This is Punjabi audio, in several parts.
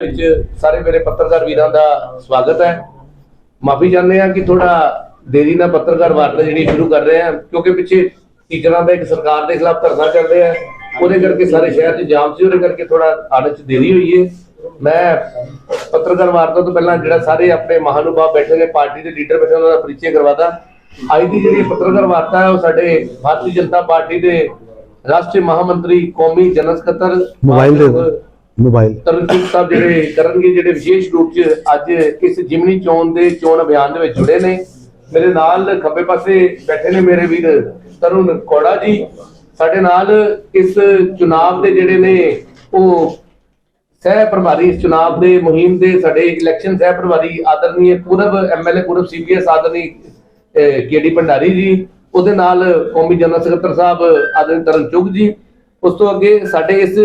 ਵਿੱਚ ਸਾਰੇ ਮੇਰੇ ਪੱਤਰਕਾਰ ਵੀਰਾਂ ਦਾ ਸਵਾਗਤ ਹੈ। ਮਾਫੀ ਚਾਹੁੰਦੇ ਹਾਂ ਕਿ ਥੋੜਾ ਦੇਰੀ ਨਾਲ ਪੱਤਰਕਾਰ ਵਾਰਤਾ ਜਿਹੜੀ ਸ਼ੁਰੂ ਕਰ ਰਹੇ ਹਾਂ ਕਿਉਂਕਿ ਪਿੱਛੇ ਟੀਚਰਾਂ ਦਾ ਇੱਕ ਸਰਕਾਰ ਦੇ ਖਿਲਾਫ ਧਰਨਾ ਚੱਲ ਰਿਹਾ ਹੈ। ਉਹਦੇ ਕਰਕੇ ਸਾਰੇ ਸ਼ਹਿਰ 'ਚ ਜਾਮ ਸੀ ਉਹਦੇ ਕਰਕੇ ਥੋੜਾ ਆਉਣ 'ਚ ਦੇਰੀ ਹੋਈ ਹੈ। ਮੈਂ ਪੱਤਰਕਾਰ ਵਾਰਤਾ ਤੋਂ ਪਹਿਲਾਂ ਜਿਹੜਾ ਸਾਰੇ ਆਪਣੇ ਮਹਾਨੁਭਾਵ ਬੈਠੇ ਨੇ ਪਾਰਟੀ ਦੇ ਲੀਡਰ ਬੈਠੇ ਉਹਨਾਂ ਦਾ ਪਰਿਚੈ ਕਰਵਾਦਾ ਅੱਜ ਦੀ ਜਿਹੜੀ ਪੱਤਰਕਾਰ ਵਾਰਤਾ ਹੈ ਉਹ ਸਾਡੇ ਭਾਰਤੀ ਜਨਤਾ ਪਾਰਟੀ ਦੇ ਰਾਸ਼ਟਰੀ ਮਹਾਮੰਤਰੀ ਕੌਮੀ ਜਨਰਲ ਸਕੱਤਰ ਮੋਬਾਈਲ ਦੇ। ਮੋਬਾਈਲ। ਤਰਨਜੀਤ ਸਾਹਿਬ ਜਿਹੜੇ ਕਰਨਗੇ, ਜਿਹੜੇ ਵਿਸ਼ੇਸ਼ ਰੂਪ 'ਚ ਅੱਜ ਇਸ ਜਿਮਨੀ ਚੋਣ ਦੇ ਚੋਣ ਅਭਿਆਨ ਦੇ ਵਿੱਚ ਜੁੜੇ ਨੇ, ਮੇਰੇ ਨਾਲ ਖੱਬੇ ਪਾਸੇ ਬੈਠੇ ਨੇ ਮੇਰੇ ਵੀਰ ਤਰੁਣ ਕੋੜਾ ਜੀ। ਸਾਡੇ ਨਾਲ ਇਸ ਚੁਣਾਵ ਦੇ ਜਿਹੜੇ ਨੇ, ਉਹ ਸਹਿ ਪ੍ਰਭਾਰੀ ਇਸ ਚੁਣਾਵ ਦੇ ਮੁਹਿੰਮ ਦੇ ਸਾਡੇ ਇਲੈਕਸ਼ਨ ਸਹਿ ਪ੍ਰਭਾਰੀ ਆਦਰਨੀय ਪੂਰਬ ਐਮਐਲਏ ਪੂਰਬ ਸੀਪੀਐਸ ਆਦਰਨੀ ਕੇਡੀ ਭੰਡਾਰੀ ਜੀ। ਉਹਦੇ ਨਾਲ ਕੌਮੀ ਜਨਰਲ ਸਕੱਤਰ ਸਾਹਿਬ ਆਦਰਨੀ ਤਰਨ ਚੁਗ ਜੀ। ਉਸ ਤੋਂ ਅੱਗੇ ਸਾਡੇ ਇਸ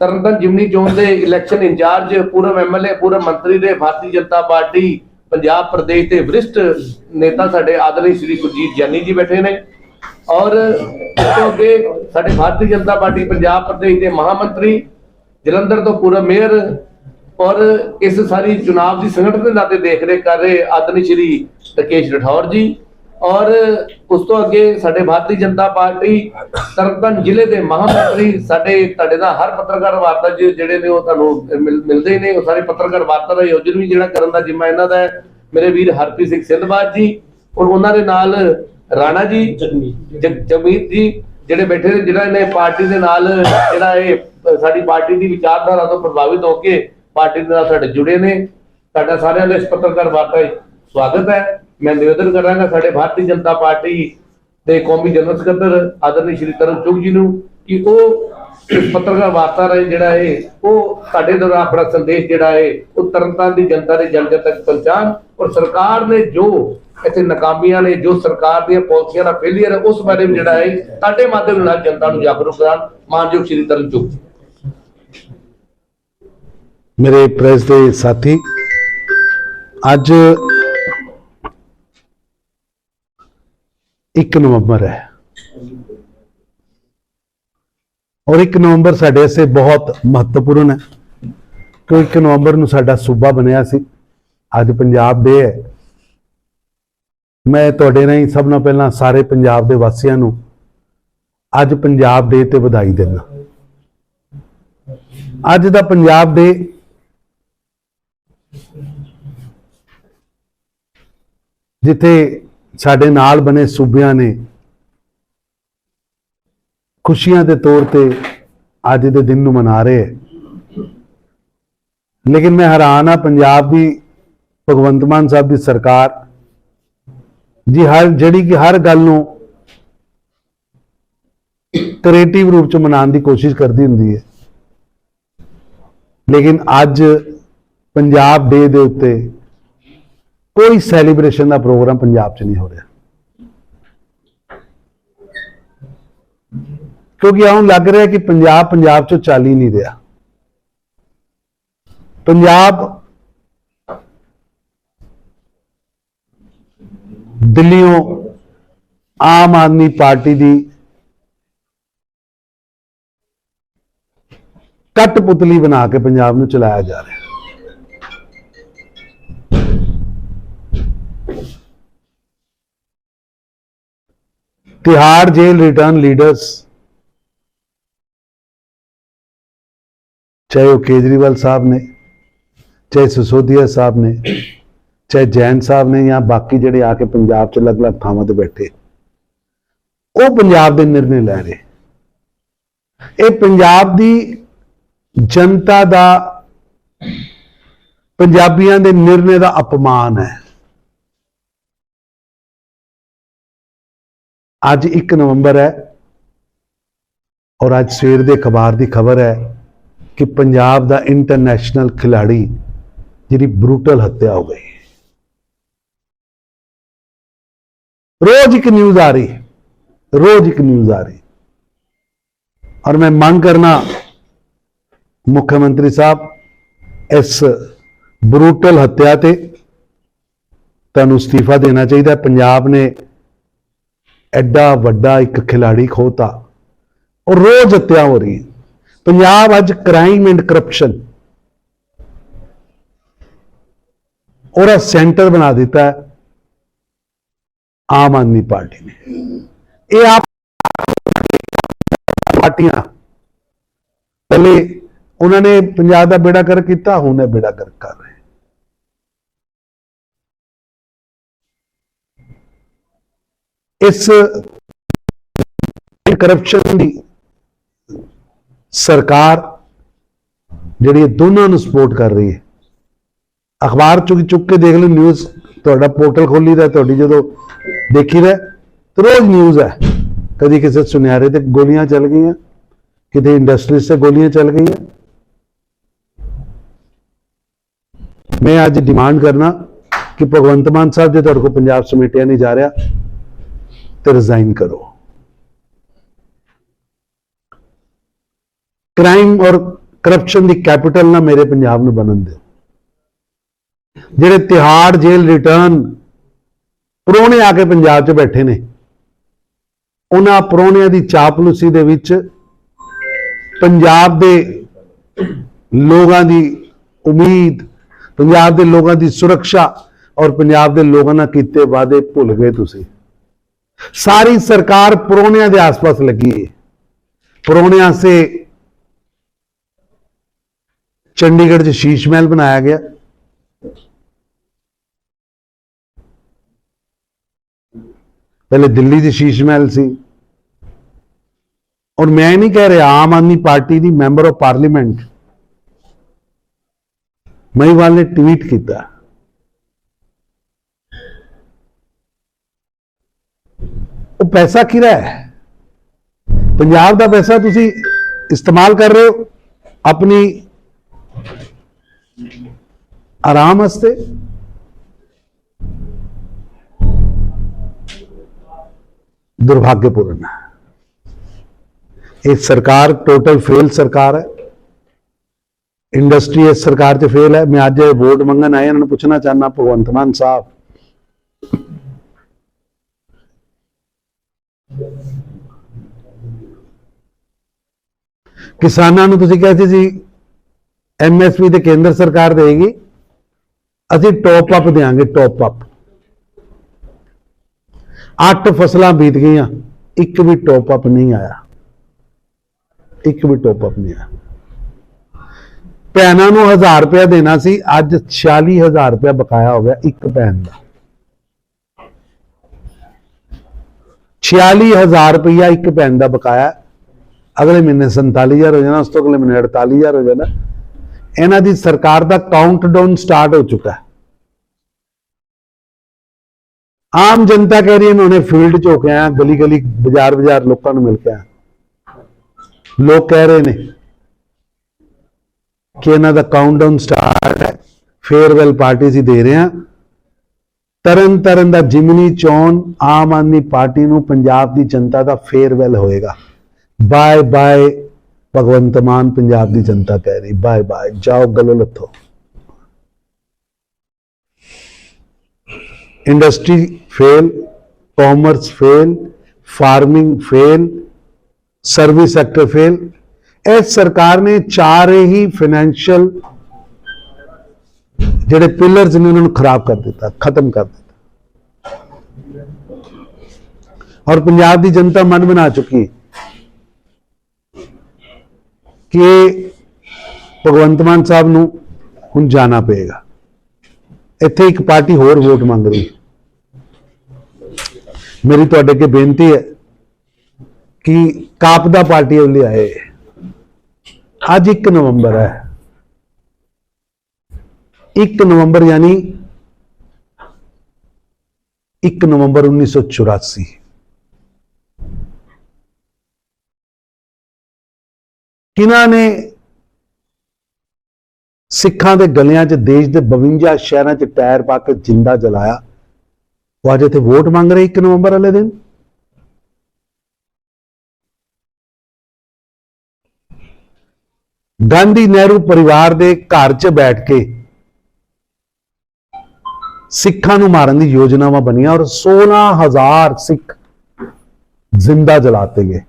ਤਰਨਤਨ ਜਿਮਨੀ ਚੋਣ ਦੇ ਇਲੈਕਸ਼ਨ ਇੰਚਾਰਜ ਪੂਰਬ ਐਮਐਲਏ ਪੂਰਬ ਮੰਤਰੀ ਦੇ ਭਾਰਤੀ ਜਨਤਾ ਪਾਰਟੀ, ਪੰਜਾਬ ਪ੍ਰਦੇਸ਼ ਦੇ ਵਰਿਸ਼ਟ ਨੇਤਾ ਸਾਡੇ ਆਦਰਣੀ ਸ਼੍ਰੀ ਗੁਰਜੀਤ ਜਾਨੀ ਜੀ ਬੈਠੇ ਨੇ। ਔਰ ਅੱਗੇ ਸਾਡੇ ਭਾਰਤੀ ਜਨਤਾ ਪਾਰਟੀ ਪੰਜਾਬ ਪ੍ਰਦੇਸ਼ ਦੇ ਮਹਾਮੰਤਰੀ, ਜਲੰਧਰ ਤੋਂ ਪੂਰਬ ਮੇਅਰ ਔਰ ਇਸ ਸਾਰੀ ਚੁਣਾਵ ਦੀ ਸੰਗਠਨ ਦੇ ਨਾਤੇ ਦੇਖ ਰੇਖ ਕਰ ਰਹੇ ਆਦਰਣੀ ਸ਼੍ਰੀ ਤਕੇਸ਼ ਰਠੌਰ ਜੀ। ਔਰ ਉਸ ਤੋਂ ਅੱਗੇ ਸਾਡੇ ਭਾਰਤੀ ਜਨਤਾ ਪਾਰਟੀ ਤਰਨਤਾਰਨ ਜ਼ਿਲ੍ਹੇ ਦੇ ਮਹਾਮੰਤਰੀ ਸਾਡੇ ਤੁਹਾਡੇ ਦਾ ਹਰ ਪੱਤਰਕਾਰ ਵਾਰਤਾ ਜਿਹੜੇ ਨੇ ਉਹ ਤੁਹਾਨੂੰ ਮਿਲ- ਮਿਲਦੇ ਨੇ। ਉਹ ਸਾਰੇ ਪੱਤਰਕਾਰ ਵਾਰਤਾ ਦਾ ਆਯੋਜਨ ਵੀ ਜਿਹੜਾ ਕਰਨ ਦਾ ਜਿੰਮਾ ਇਹਨਾਂ ਦਾ ਹੈ। ਮੇਰੇ ਵੀਰ ਹਰਪ੍ਰੀਤ ਸਿੰਘ ਸਿੰਧਬਾਜ ਜੀ ਔਰ ਉਹਨਾਂ ਦੇ ਨਾਲ ਰਾਣਾ ਜੀ ਜਗ- ਜਗਮੀਤ ਜੀ ਜਿਹੜੇ ਬੈਠੇ ਨੇ ਜਿਹੜਾ ਇਹਨੇ ਪਾਰਟੀ ਦੇ ਨਾਲ ਜਿਹੜਾ ਇਹ ਸਾਡੀ ਪਾਰਟੀ ਦੀ ਵਿਚਾਰਧਾਰਾ ਤੋਂ ਪ੍ਰਭਾਵਿਤ ਹੋ ਕੇ ਪਾਰਟੀ ਦੇ ਨਾਲ ਸਾਡੇ ਜੁੜੇ ਨੇ। ਸਾਡਾ ਸਾਰਿਆਂ ਦਾ ਇਸ ਪੱਤਰਕਾਰ ਵਾਰਤਾ ਸਵਾਗਤ ਹੈ। ਮੈਂ ਨਿਵੇਦਨ ਕਰਾਂਗਾ ਸਾਡੇ ਭਾਰਤੀ ਜਨਤਾ ਪਾਰਟੀ ਦੇ ਕੌਮੀ ਜਨਰਲ ਸਕੱਤਰ ਆਦਰਨੀ ਸ਼੍ਰੀ ਤਰਨ ਚੁਗ ਜੀ ਨੂੰ ਕਿ ਉਹ ਪੱਤਰਕਾਰ ਵਾਰਤਾ ਰਾਹੀਂ ਜਿਹੜਾ ਹੈ ਉਹ ਸਾਡੇ ਦੁਆਰਾ ਆਪਣਾ ਸੰਦੇਸ਼ ਜਿਹੜਾ ਹੈ ਉਹ ਤਰਨਤਾਰਨ ਦੀ ਜਨਤਾ ਦੇ ਜਨ ਜਨ ਤੱਕ ਪਹੁੰਚਾਉਣ ਔਰ ਸਰਕਾਰ ਨੇ ਜੋ ਇੱਥੇ ਨਾਕਾਮੀਆਂ ਨੇ, ਜੋ ਸਰਕਾਰ ਦੀਆਂ ਪਾਲਿਸੀਆਂ ਦਾ ਫੇਲੀਅਰ ਹੈ ਉਸ ਬਾਰੇ ਵੀ ਜਿਹੜਾ ਹੈ ਤੁਹਾਡੇ ਮਾਧਿਅਮ ਨਾਲ ਜਨਤਾ ਨੂੰ ਜਾਗਰੂਕ ਕਰਾਉਣ, ਮਾਨਯੋਗ ਸ਼੍ਰੀ ਤਰਨ ਚੁਗ ਜੀ। ਮੇਰੇ ਪ੍ਰੈਸ ਦੇ ਸਾਥੀ, ਅੱਜ 1 ਨਵੰਬਰ ਹੈ। ਔਰ 1 ਨਵੰਬਰ ਸਾਡੇ ਵਾਸਤੇ ਬਹੁਤ ਮਹੱਤਵਪੂਰਨ ਹੈ। ਕਿਉਂਕਿ 1 ਨਵੰਬਰ ਨੂੰ ਸਾਡਾ ਸੂਬਾ ਬਣਿਆ ਸੀ। ਅੱਜ ਪੰਜਾਬ ਡੇ ਹੈ। ਮੈਂ ਤੁਹਾਡੇ ਨਾਲ ਸਭ ਤੋਂ ਪਹਿਲਾਂ ਸਾਰੇ ਪੰਜਾਬ ਦੇ ਵਾਸੀਆਂ ਨੂੰ ਅੱਜ ਪੰਜਾਬ ਡੇ ਤੇ ਵਧਾਈ ਦਿੰਦਾ। ਅੱਜ ਦਾ ਪੰਜਾਬ ਡੇ ਜਿੱਥੇ ਸਾਡੇ ਨਾਲ ਬਣੇ ਸੂਬਿਆਂ ਨੇ ਖੁਸ਼ੀਆਂ ਦੇ ਤੌਰ ਤੇ ਅੱਜ ਦੇ ਦਿਨ ਨੂੰ ਮਨਾ ਰਹੇ ਹੈ। ਲੇਕਿਨ ਮੈਂ ਹੈਰਾਨ ਆ ਪੰਜਾਬ ਦੀ ਭਗਵੰਤ ਮਾਨ ਸਾਹਿਬ ਦੀ ਸਰਕਾਰ ਜੀ ਹਰ ਜਿਹੜੀ ਕਿ ਹਰ ਗੱਲ ਨੂੰ ਕ੍ਰੀਏਟਿਵ ਰੂਪ ਚ ਮਨਾਉਣ ਦੀ ਕੋਸ਼ਿਸ਼ ਕਰਦੀ ਹੁੰਦੀ ਹੈ। ਲੇਕਿਨ ਅੱਜ ਪੰਜਾਬ ਡੇ ਦੇ ਉੱਤੇ ਕੋਈ ਸੈਲੀਬ੍ਰੇਸ਼ਨ ਦਾ ਪ੍ਰੋਗਰਾਮ ਪੰਜਾਬ 'ਚ ਨਹੀਂ ਹੋ ਰਿਹਾ। ਕਿਉਂਕਿ ਆਉਂ ਲੱਗ ਰਿਹਾ ਕਿ ਪੰਜਾਬ ਪੰਜਾਬ 'ਚੋਂ ਚੱਲ ਹੀ ਨਹੀਂ ਰਿਹਾ। ਪੰਜਾਬ ਦਿੱਲੀੋਂ ਆਮ ਆਦਮੀ ਪਾਰਟੀ ਦੀ ਕਠਪੁਤਲੀ ਬਣਾ ਕੇ ਪੰਜਾਬ ਨੂੰ ਚਲਾਇਆ ਜਾ ਰਿਹਾ। ਤਿਹਾੜ ਜੇਲ੍ਹ ਰਿਟਰਨ ਲੀਡਰਸ ਚਾਹੇ ਉਹ ਕੇਜਰੀਵਾਲ ਸਾਹਿਬ ਨੇ, ਚਾਹੇ ਸਸੋਦੀਆ ਸਾਹਿਬ ਨੇ, ਚਾਹੇ ਜੈਨ ਸਾਹਿਬ ਨੇ ਜਾਂ ਬਾਕੀ ਜਿਹੜੇ ਆ ਕੇ ਪੰਜਾਬ 'ਚ ਅਲੱਗ-ਅਲੱਗ ਥਾਵਾਂ ਤੇ ਬੈਠੇ। ਉਹ ਪੰਜਾਬ ਦੇ ਨਿਰਣੇ ਲੈ ਰਹੇ। ਇਹ ਪੰਜਾਬ ਦੀ ਜਨਤਾ ਦਾ, ਪੰਜਾਬੀਆਂ ਦੇ ਨਿਰਣੇ ਦਾ ਅਪਮਾਨ ਹੈ। ਅੱਜ 1 ਨਵੰਬਰ ਹੈ ਔਰ ਅੱਜ ਸਵੇਰ ਦੇ ਅਖਬਾਰ ਦੀ ਖਬਰ ਹੈ ਕਿ ਪੰਜਾਬ ਦਾ ਇੰਟਰਨੈਸ਼ਨਲ ਖਿਲਾੜੀ ਜਿਹਦੀ ਬਰੂਟਲ ਹੱਤਿਆ ਹੋ ਗਈ। ਰੋਜ਼ ਇੱਕ ਨਿਊਜ਼ ਆ ਰਹੀ ਹੈ ਰੋਜ਼ ਇੱਕ ਨਿਊਜ਼ ਆ ਰਹੀ। ਔਰ ਮੈਂ ਮੰਗ ਕਰਨਾ ਮੁੱਖ ਮੰਤਰੀ ਸਾਹਿਬ, ਇਸ ਬਰੂਟਲ ਹੱਤਿਆ ਤੇ ਤੁਹਾਨੂੰ ਅਸਤੀਫਾ ਦੇਣਾ ਚਾਹੀਦਾ ਪੰਜਾਬ ਨੇ ਐਡਾ ਵੱਡਾ ਇੱਕ ਖਿਲਾੜੀ ਖੋਤਾ। ਉਹ ਰੋਜ਼ ਹੱਤਿਆ ਹੋ ਰਹੀ ਪੰਜਾਬ ਅੱਜ ਕ੍ਰਾਈਮ ਐਂਡ ਕਰਪਸ਼ਨ ਉਹਦਾ ਸੈਂਟਰ ਬਣਾ ਦਿੱਤਾ ਹੈ। ਆਮ ਆਦਮੀ ਪਾਰਟੀ ਨੇ। ਇਹ ਆਪ ਪਾਰਟੀਆਂ। ਪਹਿਲੇ ਉਹਨਾਂ ਨੇ ਪੰਜਾਬ ਦਾ ਬੇੜਾ ਕਰ ਕੀਤਾ, ਹੁਣ ਇਹ ਬੇੜਾ ਕਰ ਕਰ ਇਸ ਕਰਪਸ਼ਨ ਦੀ ਸਰਕਾਰ ਜਿਹੜੀ ਦੋਨਾਂ ਨੂੰ ਸਪੋਰਟ ਕਰ ਰਹੀ ਹੈ। ਅਖਬਾਰ ਚੁੱਕ ਚੁੱਕ ਕੇ ਦੇਖ ਲਓ ਨਿਊਜ਼ ਤੁਹਾਡਾ ਪੋਰਟਲ ਖੋਲੀ ਦਾ ਤੁਹਾਡੀ ਜਦੋਂ ਦੇਖੀ ਦਾ ਰੋਜ਼ ਨਿਊਜ਼ ਹੈ। ਕਦੀ ਕਿਸੇ ਸੁਨਿਆਰੇ ਤੇ ਗੋਲੀਆਂ ਚੱਲ ਗਈਆਂ, ਕਿਤੇ ਇੰਡਸਟਰੀਜ਼ ਤੇ ਗੋਲੀਆਂ ਚੱਲ ਗਈਆਂ। ਮੈਂ ਅੱਜ ਡਿਮਾਂਡ ਕਰਨਾ ਕਿ ਭਗਵੰਤ ਮਾਨ ਸਾਹਿਬ ਜੇ ਤੁਹਾਡੇ ਕੋਲ ਪੰਜਾਬ ਸਮੇਟਿਆ ਨਹੀਂ ਜਾ ਰਿਹਾ। ਤੇ ਰਿਜ਼ਾਈਨ ਕਰੋ ਕ੍ਰਾਈਮ ਔਰ ਕਰਪਸ਼ਨ ਦੀ ਕੈਪੀਟਲ ਨਾ ਮੇਰੇ ਪੰਜਾਬ ਨੂੰ ਬਣਨ ਦਿਓ। ਜਿਹੜੇ ਤਿਹਾੜ ਜੇਲ੍ਹ ਰਿਟਰਨ ਪ੍ਰਾਹੁਣੇ ਆ ਕੇ ਪੰਜਾਬ 'ਚ ਬੈਠੇ ਨੇ, ਉਹਨਾਂ ਪ੍ਰਾਹੁਣਿਆਂ ਦੀ ਚਾਪਲੂਸੀ ਦੇ ਵਿੱਚ ਪੰਜਾਬ ਦੇ ਲੋਕਾਂ ਦੀ ਉਮੀਦ, ਪੰਜਾਬ ਦੇ ਲੋਕਾਂ ਦੀ ਸੁਰੱਖਿਆ ਔਰ ਪੰਜਾਬ ਦੇ ਲੋਕਾਂ ਨਾਲ ਕੀਤੇ ਵਾਅਦੇ ਭੁੱਲ ਗਏ ਤੁਸੀਂ। ਸਾਰੀ ਸਰਕਾਰ ਪ੍ਰਾਹੁਣਿਆਂ ਦੇ ਆਸ-ਪਾਸ ਲੱਗੀ ਹੈ। ਪ੍ਰਾਹੁਣਿਆਂ ਸੇ ਚੰਡੀਗੜ੍ਹ 'ਚ ਸ਼ੀਸ਼ ਮਹਿਲ ਬਣਾਇਆ ਗਿਆ। ਪਹਿਲੇ ਦਿੱਲੀ 'ਚ ਸ਼ੀਸ਼ ਮਹਿਲ ਸੀ। ਔਰ ਮੈਂ ਨਹੀਂ ਕਹਿ ਰਿਹਾ, ਆਮ ਆਦਮੀ ਪਾਰਟੀ ਦੀ ਮੈਂਬਰ ਆਫ ਪਾਰਲੀਮੈਂਟ ਮਹੀਵਾਲ ਨੇ ਟਵੀਟ ਕੀਤਾ। ਉਹ ਪੈਸਾ ਕਿਹਦਾ ਹੈ? ਪੰਜਾਬ ਦਾ ਪੈਸਾ ਤੁਸੀਂ ਇਸਤੇਮਾਲ ਕਰ ਰਹੇ ਹੋ ਆਪਣੀ ਆਰਾਮ ਵਾਸਤੇ? ਦੁਰਭਾਗਯਪੂਰਨ ਹੈ। ਇਹ ਸਰਕਾਰ ਟੋਟਲ ਫੇਲ ਸਰਕਾਰ ਹੈ। ਇੰਡਸਟਰੀ ਇਸ ਸਰਕਾਰ 'ਚ ਫੇਲ ਹੈ। ਮੈਂ ਅੱਜ ਵੋਟ ਮੰਗਣ ਆਇਆ, ਇਹਨਾਂ ਨੂੰ ਪੁੱਛਣਾ ਚਾਹਨਾ ਭਗਵੰਤ ਮਾਨ ਸਾਹਿਬ ਕਿਸਾਨਾਂ ਨੂੰ ਤੁਸੀਂ ਕਿਹਾ ਸੀ ਐਮਐਸਪੀ ਤੇ ਕੇਂਦਰ ਸਰਕਾਰ ਦੇਗੀ ਅਸੀਂ ਟੌਪ ਅਪ ਦੇਾਂਗੇ ਟੌਪ ਅਪ ਅੱਠ ਫਸਲਾਂ ਬੀਤ ਗਈਆਂ, ਇੱਕ ਵੀ ਟੌਪ ਅਪ ਨਹੀਂ ਆਇਆ। ਇੱਕ ਵੀ ਟੌਪ ਅਪ ਨਹੀਂ ਆਇਆ। ਭੈਣਾਂ ਨੂੰ 1000 ਰੁਪਇਆ ਦੇਣਾ ਸੀ, ਅੱਜ 46000 ਰੁਪਇਆ ਬਕਾਇਆ ਹੋ ਗਿਆ ਇੱਕ ਭੈਣ ਦਾ। 46000 ਰੁਪਇਆ ਇੱਕ ਭੈਣ ਦਾ ਬਕਾਇਆ। ਅਗਲੇ ਮਹੀਨੇ 47000 ਹੋ ਜਾਣਾ, ਉਸ ਤੋਂ ਅਗਲੇ ਮਹੀਨੇ 48000 ਹੋ ਜਾਣਾ। ਇਹਨਾਂ ਦੀ ਸਰਕਾਰ ਦਾ ਕਾਊਂਟਡਾਊਨ ਸਟਾਰਟ ਹੋ ਚੁੱਕਾ ਹੈ। ਆਮ ਜਨਤਾ ਕਹਿ ਰਹੀ ਹੈ, ਮੈਂ ਉਹਨੇ ਫੀਲਡ ਚ ਹੋ ਕੇ ਆਇਆ ਗਲੀ ਗਲੀ ਬਾਜ਼ਾਰ ਬਾਜ਼ਾਰ ਲੋਕਾਂ ਨੂੰ ਮਿਲ ਕੇ ਆਇਆ। ਲੋਕ ਕਹਿ ਰਹੇ ਨੇ ਕਿ ਇਹਨਾਂ ਦਾ ਕਾਊਂਟਡਾਊਨ ਸਟਾਰਟ ਹੈ। ਫੇਅਰਵੈਲ ਪਾਰਟੀ ਅਸੀਂ ਦੇ ਰਹੇ ਹਾਂ। ਤਰਨ ਤਰਨ ਦਾ ਜਿਮਨੀ ਚੋਣ ਆਮ ਆਦਮੀ ਪਾਰਟੀ ਨੂੰ ਪੰਜਾਬ ਦੀ ਜਨਤਾ ਦਾ ਫੇਅਰਵੈਲ ਹੋਏਗਾ। ਬਾਏ ਬਾਏ ਭਗਵੰਤ ਮਾਨ, ਪੰਜਾਬ ਦੀ ਜਨਤਾ ਕਹਿ ਰਹੀ ਬਾਏ ਬਾਏ ਜਾਓ ਗਲੋ ਲੱਥੋ। Industry fail commerce fail farming fail service sector fail ਇਸ ਸਰਕਾਰ ਨੇ ਚਾਰੇ ਹੀ ਫਾਈਨੈਂਸ਼ੀਅਲ ਜਿਹੜੇ ਪਿਲਰਸ ਨੇ, ਉਹਨਾਂ ਨੂੰ ਖਰਾਬ ਕਰ ਦਿੱਤਾ, ਖਤਮ ਕਰ ਦਿੱਤਾ। ਔਰ ਪੰਜਾਬ ਦੀ ਜਨਤਾ ਮਨ ਬਣਾ ਚੁੱਕੀ ਹੈ। ਕਿ ਭਗਵੰਤ ਮਾਨ ਸਾਹਿਬ ਨੂੰ ਹੁਣ ਜਾਣਾ ਪਏਗਾ। ਇੱਥੇ ਇੱਕ ਪਾਰਟੀ ਹੋਰ ਵੋਟ ਮੰਗ ਰਹੀ ਮੇਰੀ ਤੁਹਾਡੇ ਅੱਗੇ ਬੇਨਤੀ ਹੈ ਕਿ ਕਾਪਦਾ ਪਾਰਟੀ ਵਾਲੇ ਆਏ ਅੱਜ 1 ਨਵੰਬਰ ਹੈ। 1 ਨਵੰਬਰ ਯਾਨੀ 1 ਨਵੰਬਰ 1984 ਕਿਨਾਂ ਨੇ ਸਿੱਖਾਂ ਦੇ ਗਲਿਆਂ 'ਚ, ਦੇਸ਼ ਦੇ 52 ਸ਼ਹਿਰਾਂ 'ਚ ਟਾਇਰ ਪਾ ਕੇ ਜਿੰਦਾ ਜਲਾਇਆ। ਉਹ ਅੱਜ ਇੱਥੇ ਵੋਟ ਮੰਗ ਰਹੇ 1 ਨਵੰਬਰ ਵਾਲੇ ਦਿਨ। ਗਾਂਧੀ ਨਹਿਰੂ ਪਰਿਵਾਰ ਦੇ ਘਰ 'ਚ ਬੈਠ ਕੇ ਸਿੱਖਾਂ ਨੂੰ ਮਾਰਨ ਦੀ ਯੋਜਨਾਵਾਂ ਬਣੀਆਂ ਔਰ 16000 ਸਿੱਖ ਜ਼ਿੰਦਾ ਜਲਾਤੇ ਗਏ।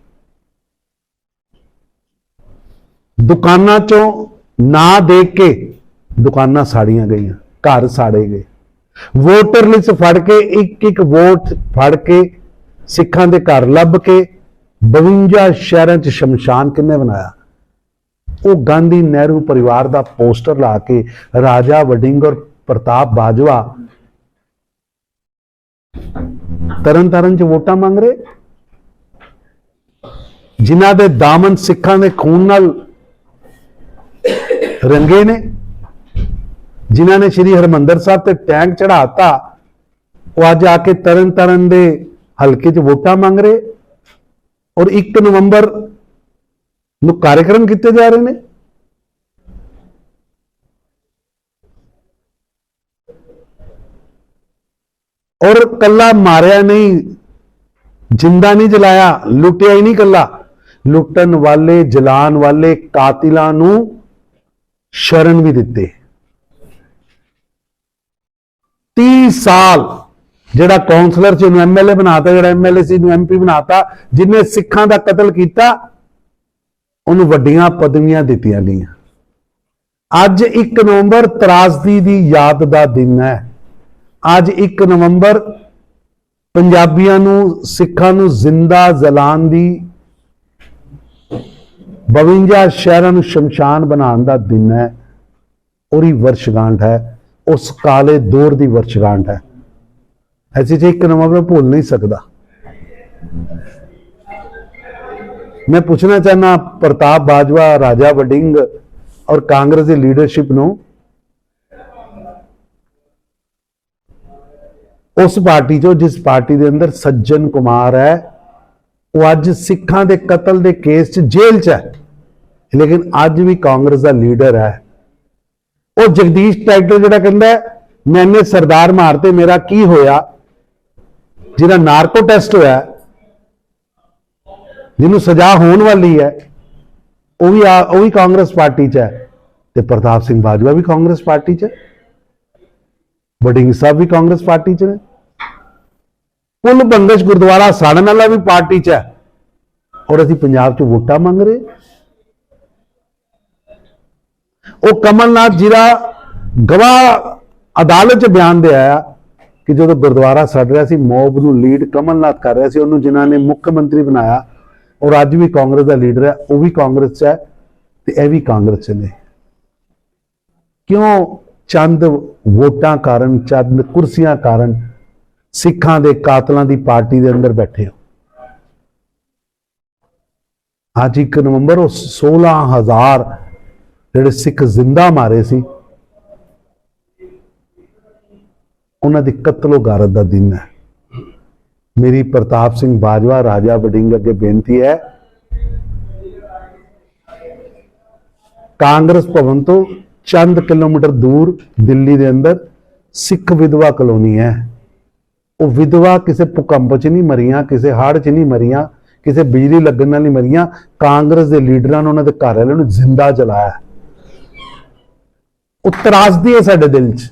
ਦੁਕਾਨਾਂ ਚੋਂ ਨਾ ਦੇਖ ਕੇ ਦੁਕਾਨਾਂ ਸਾੜੀਆਂ ਗਈਆਂ, ਘਰ ਸਾੜੇ ਗਏ। ਵੋਟਰ ਲਿਸਟ ਫੜ ਕੇ, ਇੱਕ ਇੱਕ ਵੋਟ ਫੜ ਕੇ ਸਿੱਖਾਂ ਦੇ ਘਰ ਲੱਭ ਕੇ 52 ਸ਼ਹਿਰਾਂ 'ਚ ਸ਼ਮਸ਼ਾਨ ਕਿੰਨੇ ਬਣਾਇਆ? ਉਹ ਗਾਂਧੀ ਨਹਿਰੂ ਪਰਿਵਾਰ ਦਾ ਪੋਸਟਰ ਲਾ ਕੇ ਰਾਜਾ ਵਡਿੰਗ ਔਰ ਪ੍ਰਤਾਪ ਬਾਜਵਾ ਤਰਨ ਤਾਰਨ 'ਚ ਵੋਟਾਂ ਮੰਗ ਰਹੇ? ਜਿਨ੍ਹਾਂ ਦੇ ਦਾਮਨ ਸਿੱਖਾਂ ਦੇ ਖੂਨ ਨਾਲ ਰੰਗੇ ਨੇ, ਜਿਨ੍ਹਾਂ ਨੇ ਸ਼੍ਰੀ ਹਰਮੰਦਰ ਸਾਹਿਬ ਤੇ ਟੈਂਕ ਚੜਾਤਾ ਉਹ ਅੱਜ ਆ ਕੇ ਤਰਨ ਤਾਰਨ ਦੇ ਹਲਕੇ 'ਚ ਵੋਟਾਂ ਮੰਗ ਰਹੇ ਔਰ 1 ਨਵੰਬਰ ਨੂੰ ਕਾਰਜਕ੍ਰਮ ਕੀਤੇ ਜਾ ਰਹੇ ਨੇ। ਔਰ ਕੱਲਾ ਮਾਰਿਆ ਨਹੀਂ, ਜਿੰਦਾ ਨਹੀਂ ਜਲਾਇਆ, ਲੁੱਟਿਆ ਹੀ ਨਹੀਂ ਕੱਲਾ। ਲੁੱਟਣ ਵਾਲੇ ਜਲਾਨ ਵਾਲੇ ਕਾਤਿਲਾਂ ਨੂੰ ਸ਼ਰਨ ਵੀ ਦਿੱਤੇ। 30 ਸਾਲ ਜਿਹੜਾ ਕਾਉਂਸਲਰ ਸੀ, ਉਹਨੂੰ ਐਮਐਲਏ ਬਣਾਤਾ, ਜਿਹੜਾ ਐਮਐਲਏ ਸੀ ਨੂੰ ਐਮਪੀ ਬਣਾਤਾ ਜਿਨੇ ਸਿੱਖਾਂ ਦਾ ਕਤਲ ਕੀਤਾ, ਉਹਨੂੰ ਵੱਡੀਆਂ ਪਦਵੀਆਂ ਦਿੱਤੀਆਂ ਗਈਆਂ। ਅੱਜ 1 ਨਵੰਬਰ ਤਰਾਸਦੀ ਦੀ ਯਾਦ ਦਾ ਦਿਨ ਹੈ। ਅੱਜ 1 ਨਵੰਬਰ ਪੰਜਾਬੀਆਂ ਨੂੰ, ਸਿੱਖਾਂ ਨੂੰ ਜ਼ਿੰਦਾ ਜਲਾਨ ਦੀ 52 ਸ਼ਹਿਰਾਂ ਨੂੰ ਸ਼ਮਸ਼ਾਨ ਬਣਾਉਣ ਦਾ ਦਿਨ ਹੈ। ਉਹਦੀ ਵਰਸ਼ਗਾਂਠ ਹੈ। ਉਸ ਕਾਲੇ ਦੌਰ ਦੀ ਵਰਸ਼ਗਾਂਠ ਹੈ। ਐਸੀ ਜੇ ਇੱਕ ਨਵੰਬਰ ਭੁੱਲ ਨਹੀਂ ਸਕਦਾ। ਮੈਂ ਪੁੱਛਣਾ ਚਾਹਨਾ ਪ੍ਰਤਾਪ ਬਾਜਵਾ, ਰਾਜਾ ਵਡਿੰਗ ਔਰ ਕਾਂਗਰਸ ਦੀ ਲੀਡਰਸ਼ਿਪ ਨੂੰ ਉਸ ਪਾਰਟੀ ਚੋਂ ਜਿਸ ਪਾਰਟੀ ਦੇ ਅੰਦਰ ਸੱਜਣ ਕੁਮਾਰ ਹੈ, ਉਹ ਅੱਜ ਸਿੱਖਾਂ ਦੇ ਕਤਲ ਦੇ ਕੇਸ 'ਚ ਜੇਲ੍ਹ 'ਚ ਹੈ। ਲੇਕਿਨ ਅੱਜ ਵੀ ਕਾਂਗਰਸ ਦਾ ਲੀਡਰ ਹੈ। ਉਹ ਜਗਦੀਸ਼ ਟਰੈਕਟਰ ਜਿਹੜਾ ਕਹਿੰਦਾ ਹੈ, ਮੈਨੇ ਸਰਦਾਰ ਮਾਰਤੇ ਮੇਰਾ ਕੀ ਹੋਇਆ? ਜਿਹਦਾ ਨਾਰਕੋ ਟੈਸਟ ਹੋਇਆ ਜਿਹਨੂੰ ਸਜ਼ਾ ਹੋਣ ਵਾਲੀ ਹੈ ਉਹ ਵੀ ਆ- ਉਹ ਵੀ ਕਾਂਗਰਸ ਪਾਰਟੀ 'ਚ ਹੈ ਤੇ ਪ੍ਰਤਾਪ ਸਿੰਘ ਬਾਜਵਾ ਵੀ ਕਾਂਗਰਸ ਪਾਰਟੀ 'ਚ ਹੈ। ਵਡਿੰਗ ਸਾਹਿਬ ਵੀ ਕਾਂਗਰਸ ਪਾਰਟੀ 'ਚ ਨੇ। ਕੁੱਲ ਬੰਦਸ਼ ਗੁਰਦੁਆਰਾ ਸਾੜਨ ਵਾਲਾ ਵੀ ਪਾਰਟੀ 'ਚ ਹੈ। ਔਰ ਅਸੀਂ ਪੰਜਾਬ 'ਚ ਵੋਟਾਂ ਮੰਗ ਰਹੇ ਉਹ ਕਮਲਨਾਥ ਜਿਹੜਾ ਗਵਾਹ ਅਦਾਲਤ 'ਚ ਬਿਆਨ ਦੇ ਆਇਆ ਕਿ ਜਦੋਂ ਗੁਰਦੁਆਰਾ ਸੜ ਰਿਹਾ ਸੀ, ਮੋਬ ਨੂੰ ਲੀਡ ਕਮਲਨਾਥ ਕਰ ਰਿਹਾ ਸੀ, ਉਹਨੂੰ ਜਿਨ੍ਹਾਂ ਨੇ ਮੁੱਖ ਮੰਤਰੀ ਬਣਾਇਆ, ਔਰ ਅੱਜ ਵੀ ਕਾਂਗਰਸ ਦਾ ਲੀਡਰ ਹੈ, ਉਹ ਵੀ ਕਾਂਗਰਸ 'ਚ ਹੈ ਤੇ ਇਹ ਵੀ ਕਾਂਗਰਸ 'ਚ ਨੇ। ਕਿਉਂ ਚੰਦ ਵੋਟਾਂ ਕਾਰਨ, ਚੰਦ ਕੁਰਸੀਆਂ ਕਾਰਨ ਸਿੱਖਾਂ ਦੇ ਕਾਤਲਾਂ ਦੀ ਪਾਰਟੀ ਦੇ ਅੰਦਰ ਬੈਠੇ ਹੋ? ਅੱਜ 1 ਨਵੰਬਰ, ਉਹ 16000 ਜਿਹੜੇ ਸਿੱਖ ਜ਼ਿੰਦਾ ਮਾਰੇ ਸੀ, ਉਹਨਾਂ ਦੀ ਕਤਲੋ ਗਾਰਤ ਦਾ ਦਿਨ ਹੈ। ਮੇਰੀ ਪ੍ਰਤਾਪ ਸਿੰਘ ਬਾਜਵਾ, ਰਾਜਾ ਵਡਿੰਗ ਅੱਗੇ ਬੇਨਤੀ ਹੈ, ਕਾਂਗਰਸ ਭਵਨ ਤੋਂ ਚੰਦ ਕਿਲੋਮੀਟਰ ਦੂਰ ਦਿੱਲੀ ਦੇ ਅੰਦਰ ਸਿੱਖ ਵਿਧਵਾ ਕਲੋਨੀ ਹੈ। ਉਹ ਵਿਧਵਾ ਕਿਸੇ ਭੂਕੰਪ 'ਚ ਨਹੀਂ ਮਰੀਆਂ, ਕਿਸੇ ਹੜ੍ਹ 'ਚ ਨਹੀਂ ਮਰੀਆਂ, ਕਿਸੇ ਬਿਜਲੀ ਲੱਗਣ ਨਾਲ ਨਹੀਂ ਮਰੀਆਂ। ਕਾਂਗਰਸ ਦੇ ਲੀਡਰਾਂ ਨੇ ਉਹਨਾਂ ਦੇ ਘਰ ਵਾਲਿਆਂ ਨੂੰ ਜ਼ਿੰਦਾ ਜਲਾਇਆ। ਉਹ ਤਰਾਸਦੀ ਹੈ ਸਾਡੇ ਦਿਲ 'ਚ।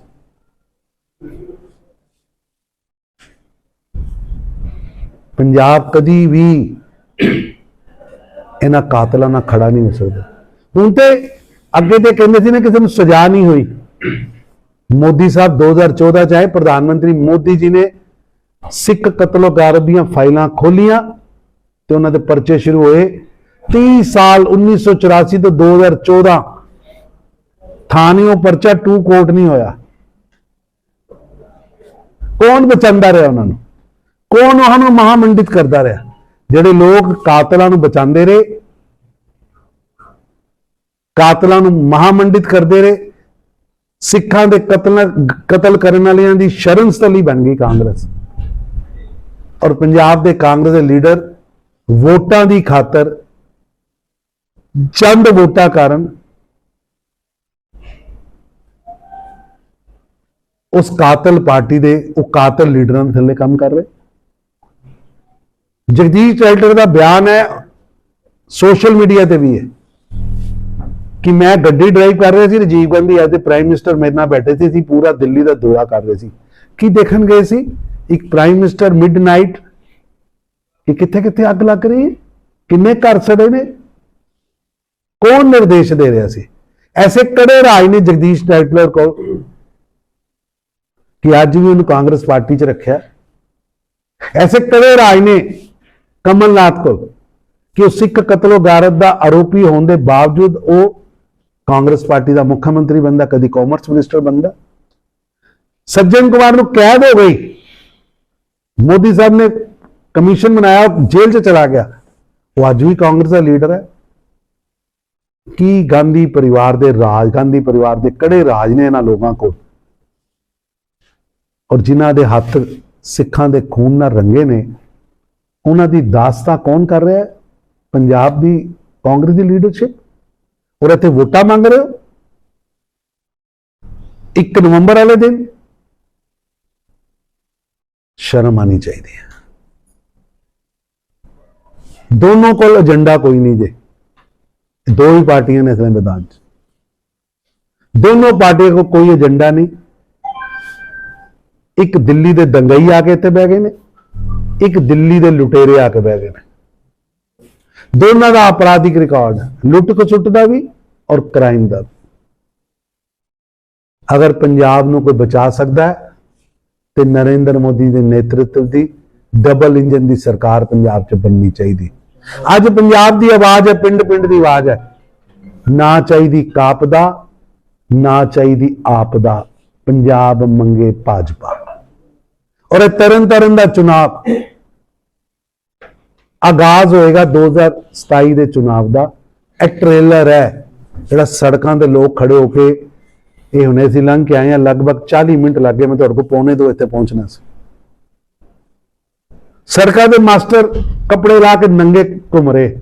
ਪੰਜਾਬ ਕਦੀ ਵੀ ਇਹਨਾਂ ਕਾਤਲਾਂ ਨਾਲ ਖੜਾ ਨਹੀਂ ਹੋ ਸਕਦਾ। ਹੁਣ ਤੇ ਅੱਗੇ ਤੇ ਕਹਿੰਦੇ ਸੀ ਨਾ ਕਿਸੇ ਨੂੰ ਸਜ਼ਾ ਨਹੀਂ ਹੋਈ। ਮੋਦੀ ਸਾਹਿਬ 2014 ਚ ਆਏ, ਪ੍ਰਧਾਨ ਮੰਤਰੀ ਮੋਦੀ ਜੀ ਨੇ ਸਿੱਖ ਕਤਲੋਗਾਰ ਦੀਆਂ ਫਾਈਲਾਂ ਖੋਲੀਆਂ ਤੇ ਉਹਨਾਂ ਦੇ ਪਰਚੇ ਸ਼ੁਰੂ ਹੋਏ। 30 ਸਾਲ 1984 ਤੋਂ 2014 ਥਾਣਿਓਂ ਪਰਚਾ ਟੂ ਕੋਟ ਨਹੀਂ ਹੋਇਆ। ਕੌਣ ਬਚਾਉਂਦਾ ਰਿਹਾ ਉਹਨਾਂ ਨੂੰ? ਕੌਣ ਉਹਨਾਂ ਨੂੰ ਮਹਾਮੰਡਿਤ ਕਰਦਾ ਰਿਹਾ? ਜਿਹੜੇ ਲੋਕ ਕਾਤਲਾਂ ਨੂੰ ਬਚਾਉਂਦੇ ਰਹੇ, ਕਾਤਲਾਂ ਨੂੰ ਮਹਾਮੰਡਿਤ ਕਰਦੇ ਰਹੇ, ਸਿੱਖਾਂ ਦੇ ਕਤਲ ਕਤਲ ਕਰਨ ਵਾਲਿਆਂ ਦੀ ਸ਼ਰਨ ਸਥਲੀ ਬਣ ਗਈ ਕਾਂਗਰਸ। ਔਰ ਪੰਜਾਬ ਦੇ ਕਾਂਗਰਸ ਦੇ ਲੀਡਰ ਵੋਟਾਂ ਦੀ ਖਾਤਰ ਚੰਦ ਵੋਟਾਂ ਕਾਰਨ ਉਸ ਕਾਤਲ ਪਾਰਟੀ ਦੇ, ਉਹ ਕਾਤਲ ਲੀਡਰਾਂ ਦੇ ਥੱਲੇ ਕੰਮ ਕਰ ਰਹੇ। ਜਗਦੀਸ਼ ਟੈਲਟਰ ਦਾ ਬਿਆਨ ਹੈ, ਸੋਸ਼ਲ ਮੀਡੀਆ ਤੇ ਵੀ ਹੈ। ਕਿ ਮੈਂ ਗੱਡੀ ਡਰਾਈਵ ਕਰ ਰਿਹਾ ਸੀ, Rajiv Gandhi as prime minister ਮੇਰੇ ਨਾਲ ਬੈਠੇ ਸੀ, ਅਸੀਂ ਪੂਰਾ ਦਿੱਲੀ ਦਾ ਦੌਰਾ ਕਰ ਰਹੇ ਸੀ। ਕੀ ਦੇਖਣ ਗਏ ਸੀ? ਇੱਕ ਪ੍ਰਾਈਮ ਮਿਨਿਸਟਰ ਮਿਡਨਾਈਟ ਕਿ ਕਿੱਥੇ ਕਿੱਥੇ ਅੱਗ ਲੱਗ ਰਹੀ ਹੈ? ਕਿੰਨੇ ਘਰ ਸੜੇ ਨੇ? ਕੌਣ ਨਿਰਦੇਸ਼ ਦੇ ਰਿਹਾ ਸੀ? ਐਸੇ ਕੜੇ ਰਾਜ ਨੇ ਜਗਦੀਸ਼ ਟੈਲਟਰ ਕੋ ਕਿ ਅੱਜ ਵੀ ਉਹਨੂੰ ਕਾਂਗਰਸ ਪਾਰਟੀ 'ਚ ਰੱਖਿਆ। ਐਸੇ ਕੜੇ ਰਾਜ ਨੇ ਕਮਲਨਾਥ ਕੋਲ ਕਿ ਉਹ ਸਿੱਖ ਕਤਲੋ ਗਾਰਤ ਦਾ ਆਰੋਪੀ ਹੋਣ ਦੇ ਬਾਵਜੂਦ ਉਹ ਕਾਂਗਰਸ ਪਾਰਟੀ ਦਾ ਮੁੱਖ ਮੰਤਰੀ ਬੰਦਾ ਕਦੀ ਕਾਮਰਸ ਮਿਨਿਸਟਰ ਬੰਦਾ ਸੱਜਣ ਕੁਮਾਰ ਨੂੰ ਕੈਦ ਹੋ ਗਈ। ਮੋਦੀ ਸਾਹਿਬ ਨੇ ਕਮਿਸ਼ਨ ਬਣਾਇਆ ਜੇਲ੍ਹ 'ਚ ਚਲਾ ਗਿਆ। ਉਹ ਅੱਜ ਵੀ ਕਾਂਗਰਸ ਦਾ ਲੀਡਰ ਹੈ। ਕੀ ਗਾਂਧੀ ਪਰਿਵਾਰ ਦੇ ਰਾਜ, ਗਾਂਧੀ ਪਰਿਵਾਰ ਦੇ ਕੜੇ ਰਾਜ ਨੇ ਇਹਨਾਂ ਲੋਕਾਂ ਕੋਲ ਔਰ ਜਿਨ੍ਹਾਂ ਦੇ ਹੱਥ ਸਿੱਖਾਂ ਦੇ ਖੂਨ ਨਾਲ ਰੰਗੇ ਨੇ, ਉਹਨਾਂ ਦੀ ਦਾਸਤਾ ਕੌਣ ਕਰ ਰਿਹਾ ਹੈ? ਪੰਜਾਬ ਦੀ ਕਾਂਗਰਸ ਦੀ ਲੀਡਰਸ਼ਿਪ ਔਰ ਇੱਥੇ ਵੋਟਾਂ ਮੰਗ ਰਹੇ ਹੋ? 1 ਨਵੰਬਰ ਵਾਲੇ ਦਿਨ ਸ਼ਰਮ ਆਣੀ ਚਾਹੀਦੀ ਹੈ। ਦੋਨੋਂ ਕੋਲ ਏਜੰਡਾ ਕੋਈ ਨਹੀਂ ਜੇ। ਦੋ ਹੀ ਪਾਰਟੀਆਂ ਨੇ ਇਸ ਮੈਦਾਨ 'ਚ। ਦੋਨੋਂ ਪਾਰਟੀਆਂ ਕੋਲ ਕੋਈ ਏਜੰਡਾ ਨਹੀਂ। ਇੱਕ ਦਿੱਲੀ ਦੇ ਦੰਗਈ ਆ ਕੇ ਇੱਥੇ ਬਹਿ ਗਏ ਨੇ, ਇੱਕ ਦਿੱਲੀ ਦੇ ਲੁਟੇਰੇ ਆ ਕੇ ਬਹਿ ਗਏ ਨੇ। ਦੋਨਾਂ ਦਾ ਅਪਰਾਧਿਕ ਰਿਕਾਰਡ ਲੁੱਟ ਖਸੁੱਟ ਦਾ ਵੀ ਔਰ ਕ੍ਰਾਈਮ ਦਾ ਵੀ। ਅਗਰ ਪੰਜਾਬ ਨੂੰ ਕੋਈ ਬਚਾ ਸਕਦਾ ਹੈ, ਤੇ ਨਰਿੰਦਰ ਮੋਦੀ ਦੇ ਨੇਤਰਤਵ ਦੀ ਡਬਲ ਇੰਜਨ ਦੀ ਸਰਕਾਰ ਪੰਜਾਬ 'ਚ ਬਣਨੀ ਚਾਹੀਦੀ ਅੱਜ ਪੰਜਾਬ ਦੀ ਆਵਾਜ਼ ਹੈ ਪਿੰਡ ਪਿੰਡ ਦੀ ਆਵਾਜ਼ ਹੈ। ਨਾ ਚਾਹੀਦੀ ਕਾਪਦਾ, ਨਾ ਚਾਹੀਦੀ ਆਪ ਦਾ ਪੰਜਾਬ ਮੰਗੇ ਭਾਜਪਾ। ਔਰ ਇਹ ਤਰਨ ਤਰਨ ਦਾ ਚੁਣਾਵ ਆਗਾਜ਼ ਹੋਏਗਾ 2027 ਦੇ ਚੁਣਾਵ ਦਾ। ਇਹ ਟ੍ਰੇਲਰ ਹੈ, ਜਿਹੜਾ ਸੜਕਾਂ ਦੇ ਲੋਕ ਖੜੇ ਹੋ ਕੇ ਇਹ ਹੁਣੇ ਅਸੀਂ ਲੰਘ ਕੇ ਆਏ ਆ ਲਗਭਗ 40 ਮਿੰਟ ਲੱਗੇ ਮੈਂ ਤੁਹਾਡੇ ਕੋਲ ਪੌਣੇ ਦੋ ਇੱਥੇ ਪਹੁੰਚਣਾ ਸੀ। ਸੜਕਾਂ ਦੇ ਮਾਸਟਰ ਕੱਪੜੇ ਲਾ ਕੇ ਨੰਗੇ ਘੁੰਮ ਰਹੇ।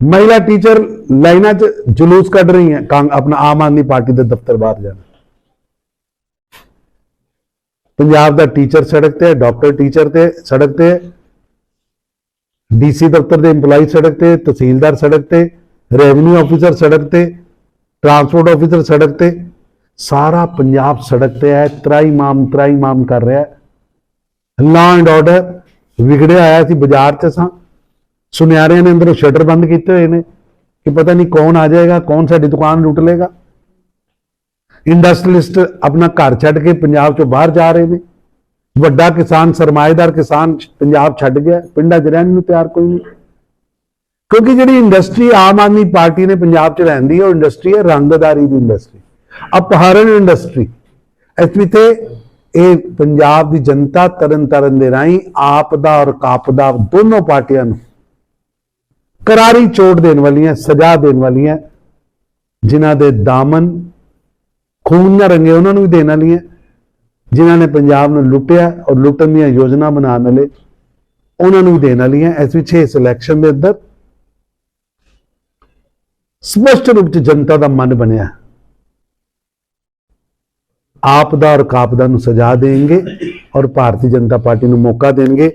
ਮਹਿਲਾ ਟੀਚਰ ਲਾਈਨਾਂ 'ਚ ਜਲੂਸ ਕੱਢ ਰਹੀ ਹੈ ਕਾਂ- ਆਪਣਾ ਆਮ ਆਦਮੀ ਪਾਰਟੀ ਦੇ ਦਫ਼ਤਰ ਬਾਹਰ ਜਾਣਾ ਪੰਜਾਬ ਦਾ ਟੀਚਰ ਸੜਕ ਤੇ ਹੈ ਡਾਕਟਰ ਟੀਚਰ ਤੇ ਸੜਕ ਤੇ ਡੀਸੀ ਦਫ਼ਤਰ ਦੇ EMPLOYE ਸੜਕ ਤੇ, ਤਹਿਸੀਲਦਾਰ ਸੜਕ ਤੇ ਰੈਵਨਿਊ ਆਫੀਸਰ ਸੜਕ ਤੇ ਟਰਾਂਸਪੋਰਟ ਆਫੀਸਰ ਸੜਕ ਤੇ, ਸਾਰਾ ਪੰਜਾਬ ਸੜਕ ਤੇ ਹੈ ਤਰਾਈ ਮਾਮ ਤਰਾਈ ਮਾਮ ਕਰ ਰਿਹਾ ਹੈ। ਲਾ ਐਂਡ ਆਰਡਰ ਵਿਗੜਿਆ ਆਇਆ ਸੀ ਬਾਜ਼ਾਰ 'ਚ ਸਾਂ। ਸੁਨਿਆਰਿਆਂ ਨੇ ਅੰਦਰੋਂ ਸ਼ਟਰ ਬੰਦ ਕੀਤੇ ਹੋਏ ਨੇ ਕਿ ਪਤਾ ਨਹੀਂ ਕੌਣ ਆ ਜਾਏਗਾ, ਕੌਣ ਸਾਡੀ ਦੁਕਾਨ ਲੁੱਟ ਲੇਗਾ ਇੰਡਸਟਰੀਲਿਸਟ ਆਪਣਾ ਘਰ ਛੱਡ ਕੇ ਪੰਜਾਬ ਚੋਂ ਬਾਹਰ ਜਾ ਰਹੇ ਨੇ। ਵੱਡਾ ਕਿਸਾਨ, ਸਰਮਾਏਦਾਰ ਕਿਸਾਨ ਪੰਜਾਬ ਛੱਡ ਗਿਆ, ਪਿੰਡਾਂ 'ਚ ਰਹਿਣ ਨੂੰ ਤਿਆਰ ਕੋਈ ਨਹੀਂ। ਕਿਉਂਕਿ ਜਿਹੜੀ ਇੰਡਸਟਰੀ ਆਮ ਆਦਮੀ ਪਾਰਟੀ ਨੇ ਪੰਜਾਬ 'ਚ ਲੈਂਦੀ ਹੈ, ਉਹ ਇੰਡਸਟਰੀ ਹੈ ਰੰਗਦਾਰੀ ਦੀ ਇੰਡਸਟਰੀ, ਅਪਹਰਨ ਇੰਡਸਟਰੀ। ਇਸ ਵਿੱਚ ਇਹ ਪੰਜਾਬ ਦੀ ਜਨਤਾ ਤਰਨ ਤਰਨ ਦੇ ਰਾਹੀਂ ਆਪ ਦਾ ਔਰ ਕਾਪ ਦਾ ਦੋਨੋਂ ਪਾਰਟੀਆਂ ਨੂੰ ਕਰਾਰੀ ਚੋਟ ਦੇਣ ਵਾਲੀਆਂ, ਸਜ਼ਾ ਦੇਣ ਵਾਲੀਆਂ, ਜਿਨ੍ਹਾਂ ਦੇ ਦਾਮਨ ਖੂਨ ਨਾਲ ਰੰਗੇ ਉਹਨਾਂ ਨੂੰ ਵੀ ਦੇਣ ਵਾਲੀਆਂ। ਜਿਨ੍ਹਾਂ ਨੇ ਪੰਜਾਬ ਨੂੰ ਲੁੱਟਿਆ ਔਰ ਲੁੱਟਣ ਦੀਆਂ ਯੋਜਨਾ ਬਣਾਉਣ ਵਾਲੇ ਉਹਨਾਂ ਨੂੰ ਵੀ ਦੇਣ ਵਾਲੀਆਂ। ਇਸ ਵਿੱਚ ਇਸ ਇਲੈਕਸ਼ਨ ਦੇ ਅੰਦਰ ਸਪਸ਼ਟ ਰੂਪ ਚ ਜਨਤਾ ਦਾ ਮਨ ਬਣਿਆ। ਆਪਦਾ ਔਰ ਕਾਪਦਾ ਨੂੰ ਸਜ਼ਾ ਦੇਣਗੇ ਔਰ ਭਾਰਤੀ ਜਨਤਾ ਪਾਰਟੀ ਨੂੰ ਮੌਕਾ ਦੇਣਗੇ।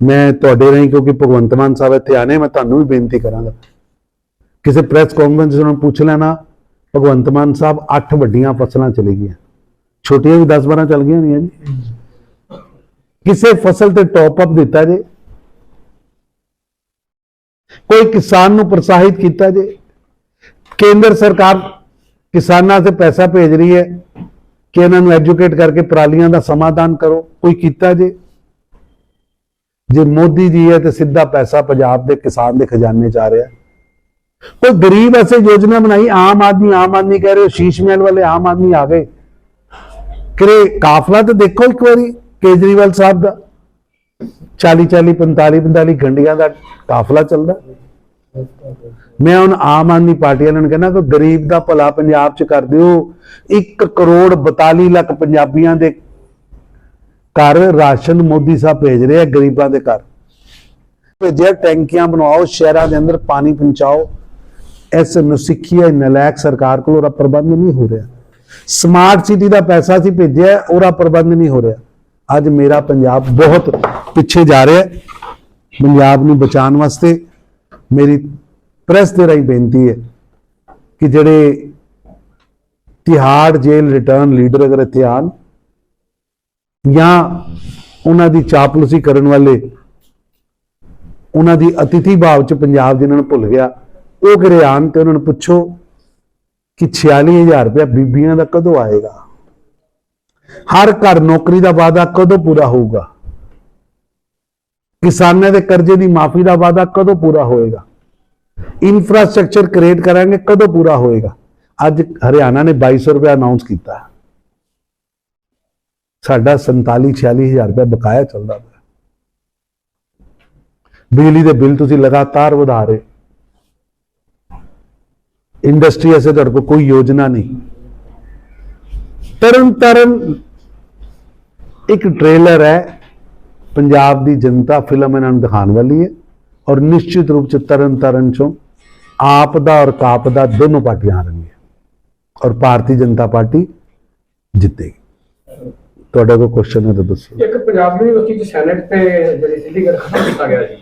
ਮੈਂ ਤੁਹਾਡੇ ਰਾਹੀਂ ਕਿਉਂਕਿ ਭਗਵੰਤ ਮਾਨ ਸਾਹਿਬ ਇੱਥੇ ਆਨੇ ਮੈਂ ਤੁਹਾਨੂੰ ਵੀ ਬੇਨਤੀ ਕਰਾਂਗਾ। ਕਿਸੇ ਪ੍ਰੈਸ ਕਾਨਫਰੰਸ ਉਹਨਾਂ ਨੂੰ ਪੁੱਛ ਲੈਣਾ ਭਗਵੰਤ ਮਾਨ ਸਾਹਿਬ 8 ਵੱਡੀਆਂ ਫਸਲਾਂ ਚਲੀ ਗਈਆਂ। ਛੋਟੀਆਂ ਵੀ 10 12 ਚੱਲ ਗਈਆਂ ਨਹੀਂ ਜੀ। ਕਿਸੇ ਫਸਲ ਤੇ ਟੌਪ ਅਪ ਦਿੱਤਾ ਜੇ। ਕੋਈ ਕਿਸਾਨ ਨੂੰ ਪ੍ਰੋਤਸਾਹਿਤ ਕੀਤਾ ਜੇ। ਕੇਂਦਰ ਸਰਕਾਰ ਕਿਸਾਨਾਂ ਤੇ ਪੈਸਾ ਭੇਜ ਰਹੀ ਹੈ ਕਿ ਇਹਨਾਂ ਨੂੰ ਐਜੂਕੇਟ ਕਰਕੇ ਪਰਾਲੀਆਂ ਦਾ ਸਮਾਧਾਨ ਕਰੋ, ਕੋਈ ਕੀਤਾ ਜੇ? ਜੇ ਮੋਦੀ ਜੀ ਹੈ ਤੇ ਸਿੱਧਾ ਪੈਸਾ ਪੰਜਾਬ ਦੇ ਕਿਸਾਨ ਦੇ ਖਜ਼ਾਨੇ ਚ ਆ ਰਿਹਾ। ਕੋਈ ਗਰੀਬ ਐਸੇ ਯੋਜਨਾ ਬਣਾਈ, ਆਮ ਆਦਮੀ ਆਮ ਆਦਮੀ ਕਹਿ ਰਹੇ ਹੋ, ਸ਼ੀਸ਼ ਮਹਿਲ ਵਾਲੇ ਆਮ ਆਦਮੀ ਆ ਗਏ। ਕਰੇ ਕਾਫਲਾ ਤੇ ਦੇਖੋ ਇੱਕ ਵਾਰੀ, ਕੇਜਰੀਵਾਲ ਸਾਹਿਬ ਦਾ। 40 40 45 45 ਗੰਡੀਆਂ ਦਾ ਕਾਫਲਾ ਚੱਲਦਾ। ਮੈਂ ਹੁਣ ਆਮ ਆਦਮੀ ਪਾਰਟੀ ਵਾਲਿਆਂ ਨੂੰ ਕਹਿੰਦਾ ਕਿ ਗਰੀਬ ਦਾ ਭਲਾ ਪੰਜਾਬ 'ਚ ਕਰ ਦਿਓ। 1 ਕਰੋੜ 42 ਲੱਖ ਪੰਜਾਬੀਆਂ ਦੇ ਘਰ ਰਾਸ਼ਨ ਮੋਦੀ ਸਾਹਿਬ ਭੇਜ ਰਹੇ ਆ, ਗਰੀਬਾਂ ਦੇ ਘਰ। ਭੇਜਿਆ ਟੈਂਕੀਆਂ ਬਣਾਓ, ਸ਼ਹਿਰਾਂ ਦੇ ਅੰਦਰ ਪਾਣੀ ਪਹੁੰਚਾਓ। ਇਸ ਨਸਿੱਖੀਆ ਨਲਾਇਕ ਸਰਕਾਰ ਕੋਲ ਉਹਦਾ ਪ੍ਰਬੰਧ ਨਹੀਂ ਹੋ ਰਿਹਾ। ਸਮਾਰਟ ਸਿਟੀ ਦਾ ਪੈਸਾ ਸੀ ਭੇਜਿਆ, ਉਹਦਾ ਪ੍ਰਬੰਧ ਨਹੀਂ ਹੋ ਰਿਹਾ। ਅੱਜ ਮੇਰਾ ਪੰਜਾਬ ਬਹੁਤ ਪਿੱਛੇ ਜਾ ਰਿਹਾ ਹੈ, ਪੰਜਾਬ ਨੂੰ ਬਚਾਉਣ ਵਾਸਤੇ ਮੇਰੀ ਪ੍ਰੈਸ ਦੇ ਰਾਹੀਂ ਬੇਨਤੀ ਹੈ ਕਿ ਜਿਹੜੇ ਤਿਹਾੜ ਜੇਲ੍ਹ ਰਿਟਰਨ ਲੀਡਰ ਅਗਰ ਇੱਥੇ ਆਉਣ ਜਾਂ ਉਹਨਾਂ ਦੀ ਚਾਪਲੂਸੀ ਕਰਨ ਵਾਲੇ, ਉਹਨਾਂ ਦੀ ਅਤਿਥੀ ਭਾਵ ਚ ਪੰਜਾਬ ਜਿਨ੍ਹਾਂ ਨੂੰ ਭੁੱਲ ਗਿਆ ਉਹ ਘਰੇ ਆਉਣ ਤੇ ਉਹਨਾਂ ਨੂੰ ਪੁੱਛੋ ਕਿ 46000 ਰੁਪਇਆ ਬੀਬੀਆਂ ਦਾ ਕਦੋਂ ਆਏਗਾ? ਹਰ ਘਰ ਨੌਕਰੀ ਦਾ ਵਾਅਦਾ ਕਦੋਂ ਪੂਰਾ ਹੋਊਗਾ? ਕਿਸਾਨਾਂ ਦੇ ਕਰਜ਼ੇ ਦੀ ਮਾਫੀ ਦਾ ਵਾਅਦਾ ਕਦੋਂ ਪੂਰਾ ਹੋਏਗਾ? ਇਨਫਰਾਸਟ੍ਰਕਚਰ ਕ੍ਰੀਏਟ ਕਰਾਂਗੇ ਕਦੋਂ ਪੂਰਾ ਹੋਏਗਾ? ਅੱਜ ਹਰਿਆਣਾ ਨੇ 2200 ਰੁਪਏ ਅਨਾਉਂਸ ਕੀਤਾ। ਸਾਡਾ 47 46000 ਰੁਪਏ ਬਕਾਇਆ ਚੱਲਦਾ ਪਿਆ। ਬਿਜਲੀ ਦੇ ਬਿੱਲ ਤੁਸੀਂ ਲਗਾਤਾਰ ਵਧਾ ਰਹੇ ਇੰਡਸਟਰੀ ਐਸੇ ਤੁਹਾਡੇ ਕੋਲ ਕੋਈ ਯੋਜਨਾ ਨਹੀਂ। ਤਰਨ ਤਰਨ ਇੱਕ ਟ੍ਰੇਲਰ ਹੈ ਪੰਜਾਬ ਦੀ ਜਨਤਾ ਫਿਲਮ ਇਹਨਾਂ ਨੂੰ ਦਿਖਾਉਣ ਵਾਲੀ ਹੈ ਔਰ ਨਿਸ਼ਚਿਤ ਰੂਪ ਚ ਤਰਨ ਤਰਨ ਚੋਂ ਆਪ ਦਾ ਔਰ ਕਾਪ ਦਾ ਦੋਨੋਂ ਪਾਰਟੀਆਂ ਹਾਰਨਗੀਆਂ ਔਰ ਭਾਰਤੀ ਜਨਤਾ ਪਾਰਟੀ ਜਿੱਤੇਗੀ। ਤੁਹਾਡਾ ਕੋਈ ਕੁਐਸਚਨ ਹੈ ਤਾਂ ਦੱਸੋ। ਇੱਕ ਪੰਜਾਬ ਯੂਨੀਵਰਸਿਟੀ ਚ ਸੈਨੇਟ ਤੇ ਜਿਹੜੀ ਸਿੱਧੀਗੜ੍ਹ ਖਤਮ ਕੀਤਾ ਗਿਆ ਜੀ।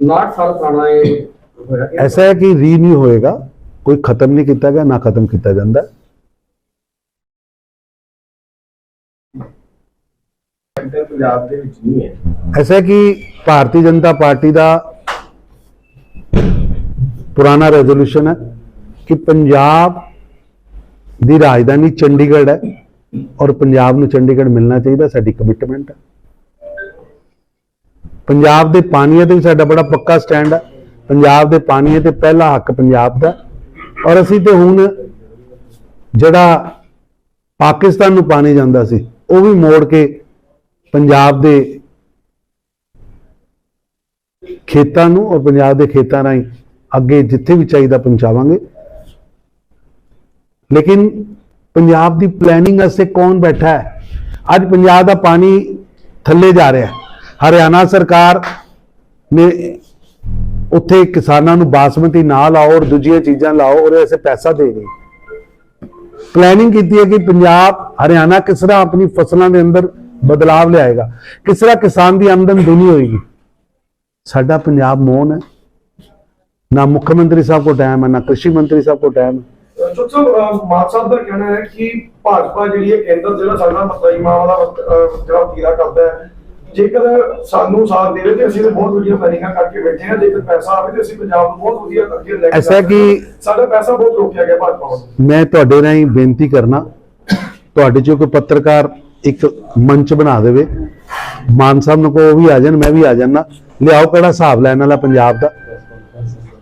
59 ਸਾਲ ਪੁਰਾਣਾ ਇਹ ਹੋਇਆ। ਕਿ ਐਸਾ ਹੈ ਕਿ ਰੀਨਿਊ ਹੋਏਗਾ। ਕੋਈ ਖਤਮ ਨਹੀਂ ਕੀਤਾ ਗਿਆ ਨਾ ਖਤਮ ਕੀਤਾ ਜਾਂਦਾ। ਪੰਜਾਬ ਦੇ ਵਿੱਚ ਨਹੀਂ ਹੈ। ਐਸਾ ਕਿ ਭਾਰਤੀ ਜਨਤਾ ਪਾਰਟੀ ਦਾ ਪੁਰਾਣਾ ਰੈਜ਼ੋਲੂਸ਼ਨ ਹੈ ਕਿ ਪੰਜਾਬ ਦੀ ਰਾਜਧਾਨੀ ਚੰਡੀਗੜ੍ਹ ਹੈ ਔਰ ਪੰਜਾਬ ਨੂੰ ਚੰਡੀਗੜ੍ਹ ਮਿਲਣਾ ਚਾਹੀਦਾ ਸਾਡੀ ਕਮਿਟਮੈਂਟ ਹੈ। ਪੰਜਾਬ ਦੇ ਪਾਣੀਆਂ ਤੇ ਵੀ ਸਾਡਾ ਬੜਾ ਪੱਕਾ ਸਟੈਂਡ ਹੈ। ਪੰਜਾਬ ਦੇ ਪਾਣੀਆਂ ਤੇ ਪਹਿਲਾ ਹੱਕ ਪੰਜਾਬ ਦਾ ਔਰ ਅਸੀਂ ਤੇ ਹੁਣ ਜਿਹੜਾ ਪਾਕਿਸਤਾਨ ਨੂੰ ਪਾਣੀ ਜਾਂਦਾ ਸੀ, ਉਹ ਵੀ ਮੋੜ ਕੇ ਪੰਜਾਬ ਦੇ ਖੇਤਾਂ ਨੂੰ ਔਰ ਪੰਜਾਬ ਦੇ ਖੇਤਾਂ ਰਾਹੀਂ ਅੱਗੇ ਜਿੱਥੇ ਵੀ ਚਾਹੀਦਾ ਪਹੁੰਚਾਵਾਂਗੇ। ਲੇਕਿਨ ਪੰਜਾਬ ਦੀ ਪਲੈਨਿੰਗ ਵਾਸਤੇ ਕੌਣ ਬੈਠਾ ਹੈ? ਅੱਜ ਪੰਜਾਬ ਦਾ ਪਾਣੀ ਥੱਲੇ ਜਾ ਰਿਹਾ ਹੈ। ਹਰਿਆਣਾ ਸਰਕਾਰ ਨੇ ਉੱਥੇ ਕਿਸਾਨਾਂ ਨੂੰ ਬਾਸਮਤੀ ਨਾ ਲਾਓ ਔਰ ਦੂਜੀਆਂ ਚੀਜ਼ਾਂ ਲਾਓ ਔਰ ਐਸੇ ਪੈਸਾ ਦੇ ਰਹੀ। ਪਲੈਨਿੰਗ ਕੀਤੀ ਹੈ ਕਿ ਪੰਜਾਬ, ਹਰਿਆਣਾ ਕਿਸ ਤਰ੍ਹਾਂ ਆਪਣੀ ਫਸਲਾਂ ਦੇ ਅੰਦਰ ਬਦਲਾਵ ਲਿਆਏਗਾ। ਕਿਸ ਤਰ੍ਹਾਂ ਕਿਸਾਨ ਦੀ ਆਮਦਨ ਦੁਨੀ ਹੋਏਗੀ। ਸਾਡਾ ਪੰਜਾਬ ਮੌਨ ਹੈ। ਨਾ ਮੁੱਖ ਮੰਤਰੀ ਸਾਹਿਬ ਕੋ ਟਾਈਮ ਹੈ, ਨਾ ਕ੍ਰਿਸ਼ੀ ਮੰਤਰੀ ਸਾਹਿਬ ਕੋ ਟਾਈਮ ਹੈ। ਚੁੱਪ ਸਾਹਿਬ ਮਾਨ ਸਾਹਿਬ ਦਾ ਕਹਿਣਾ ਹੈ ਕਿ ਭਾਜਪਾ ਜਿਹੜੀ ਹੈ ਕੇਂਦਰ, ਜਿਹੜਾ ਸਾਡਾ ਮਤਾਈ ਮਾਂ ਵਾਲਾ ਜਿਹੜਾ ਵਤੀਰਾ ਕਰਦਾ ਹੈ ਜੇਕਰ ਸਾਨੂੰ ਸਾਥ ਦੇਵੇ ਤੇ ਅਸੀਂ ਤਾਂ ਬਹੁਤ ਵਧੀਆ ਪਲੈਨਿੰਗਾਂ ਕਰਕੇ ਬੈਠੇ ਹਾਂ ਜੇਕਰ ਪੈਸਾ ਆਵੇ ਤੇ ਅਸੀਂ ਪੰਜਾਬ ਨੂੰ ਬਹੁਤ ਵਧੀਆ ਕਰਕੇ ਲੈ ਕੇ ਐਸਾ ਕਿ-। ਸਾਡਾ ਪੈਸਾ ਬਹੁਤ ਰੋਕਿਆ ਗਿਆ ਭਾਜਪਾ ਵੱਲੋਂ ਮੈਂ ਤੁਹਾਡੇ ਰਾਹੀਂ ਬੇਨਤੀ ਕਰਨਾ ਤੁਹਾਡੇ ਚੋਂ ਕੋਈ ਪੱਤਰਕਾਰ ਇੱਕ ਮੰਚ ਬਣਾ ਦੇਵੇ। ਮਾਨ ਸਾਹਿਬ ਨੂੰ ਕੋ ਉਹ ਵੀ ਆ ਜਾਣ ਮੈਂ ਵੀ ਆ ਜਾਣਾ। ਲਿਆਓ ਕਿਹੜਾ ਹਿਸਾਬ ਲੈਣ ਵਾਲਾ ਪੰਜਾਬ ਦਾ।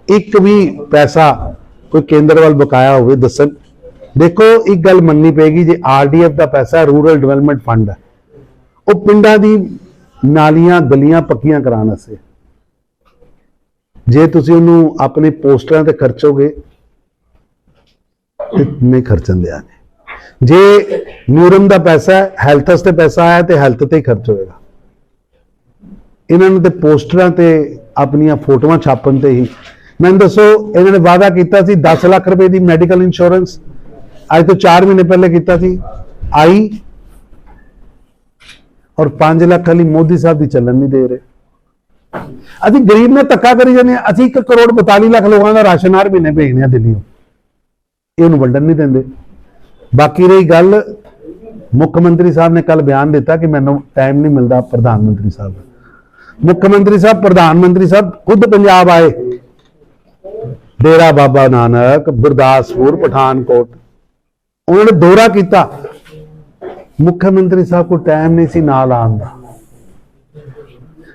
ਇੱਕ ਵੀ ਪੈਸਾ ਕੋਈ ਕੇਂਦਰ ਵੱਲ ਬਕਾਇਆ ਹੋਵੇ ਦੱਸਣ। ਦੇਖੋ ਇੱਕ ਗੱਲ ਮੰਨਣੀ ਪਏਗੀ ਜੇ ਆਰਡੀਐਫ ਦਾ ਪੈਸਾ ਰੂਰਲ ਡਿਵੈਲਪਮੈਂਟ ਫੰਡ ਹੈ ਉਹ ਪਿੰਡਾਂ ਦੀ ਨਾਲੀਆਂ, ਗਲੀਆਂ ਪੱਕੀਆਂ ਕਰਾਉਣ ਵਾਸਤੇ। ਜੇ ਤੁਸੀਂ ਉਹਨੂੰ ਆਪਣੇ ਪੋਸਟਰਾਂ ਤੇ ਖਰਚੋਗੇ, ਤੇ ਨਹੀਂ ਖਰਚਣ ਦਿਆ ਜੇ ਨਿਊਰਮ ਦਾ ਪੈਸਾ ਹੈਲਥ ਵਾਸਤੇ ਪੈਸਾ ਆਇਆ ਤੇ ਹੈਲਥ ਤੇ ਹੀ ਖਰਚ ਹੋਏਗਾ। ਇਹਨਾਂ ਨੂੰ ਤੇ ਪੋਸਟਰਾਂ ਤੇ ਆਪਣੀਆਂ ਫੋਟੋਆਂ ਛਾਪਣ ਤੇ ਹੀ। ਮੈਨੂੰ ਦੱਸੋ, ਇਹਨਾਂ ਨੇ ਵਾਅਦਾ ਕੀਤਾ ਸੀ 10 ਲੱਖ ਰੁਪਏ ਦੀ ਮੈਡੀਕਲ ਇੰਸ਼ੋਰੈਂਸ ਅੱਜ ਤੋਂ 4 ਮਹੀਨੇ ਪਹਿਲੇ ਕੀਤਾ ਸੀ। ਆਈ ਔਰ 5 ਲੱਖ ਵਾਲੀ ਮੋਦੀ ਸਾਹਿਬ ਦੀ ਚੱਲਣ ਨਹੀਂ ਦੇ ਰਹੇ। ਅਸੀਂ ਗਰੀਬ ਨੇ ਧੱਕਾ ਕਰੀ ਜਾਂਦੇ ਹਾਂ। ਅਸੀਂ 1 ਕਰੋੜ 42 ਲੱਖ ਲੋਕਾਂ ਦਾ ਰਾਸ਼ਨ ਹਰ ਮਹੀਨੇ ਭੇਜਦੇ ਹਾਂ ਦਿੱਲੀੋਂ। ਇਹਨੂੰ ਵੰਡਣ ਨਹੀਂ ਦਿੰਦੇ। ਬਾਕੀ ਰਹੀ ਗੱਲ, ਮੁੱਖ ਮੰਤਰੀ ਸਾਹਿਬ ਨੇ ਕੱਲ ਬਿਆਨ ਦਿੱਤਾ ਕਿ ਮੈਨੂੰ ਟਾਈਮ ਨਹੀਂ ਮਿਲਦਾ ਪ੍ਰਧਾਨ ਮੰਤਰੀ ਸਾਹਿਬ ਮੁੱਖ ਮੰਤਰੀ ਸਾਹਿਬ, ਪ੍ਰਧਾਨ ਮੰਤਰੀ ਸਾਹਿਬ, ਖੁਦ ਪੰਜਾਬ ਆਏ। ਡੇਰਾ ਬਾਬਾ ਨਾਨਕ, ਗੁਰਦਾਸਪੁਰ, ਪਠਾਨਕੋਟ। ਉਹਨਾਂ ਨੇ ਦੌਰਾ ਕੀਤਾ। ਮੁੱਖ ਮੰਤਰੀ ਸਾਹਿਬ ਕੋ ਟਾਈਮ ਨਹੀਂ ਸੀ, ਨਾਲ ਆਉਣ ਦਾ।